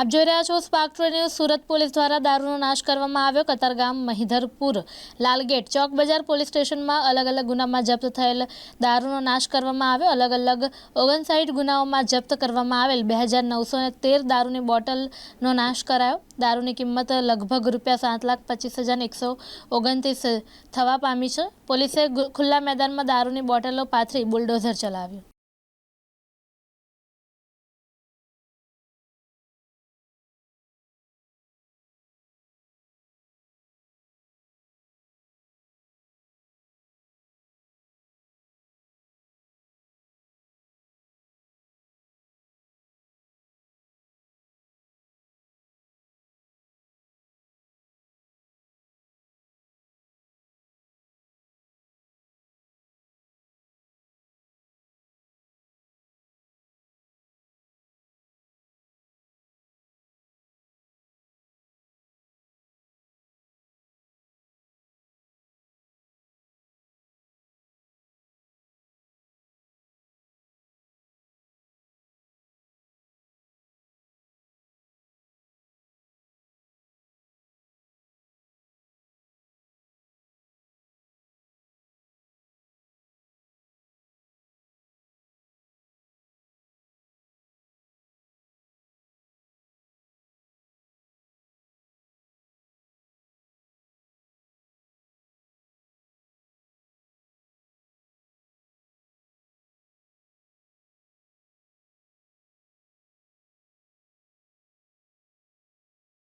આપ જોઈ રહ્યા છો સ્પાર્ક ન્યૂઝ સુરત પોલીસ દ્વારા દારૂનો નાશ કરવામાં આવ્યો. કતારગામ મહિધરપુર લાલગેટ ચોક બજાર પોલીસ સ્ટેશનમાં અલગ અલગ ગુનામાં જપ્ત થયેલ દારૂનો નાશ કરવામાં આવ્યો. અલગ અલગ ઓગણસાઠ ગુનાઓમાં જપ્ત કરવામાં આવેલ બે હજાર નવસો ને તેર દારૂની બોટલનો નાશ કરાયો. દારૂની કિંમત લગભગ રૂપિયા સાત લાખ પચીસ હજાર એકસો ઓગણત્રીસ થવા પામી છે. પોલીસે ખુલ્લા મેદાનમાં દારૂની બોટલો પાથરી બુલડોઝર ચલાવ્યું.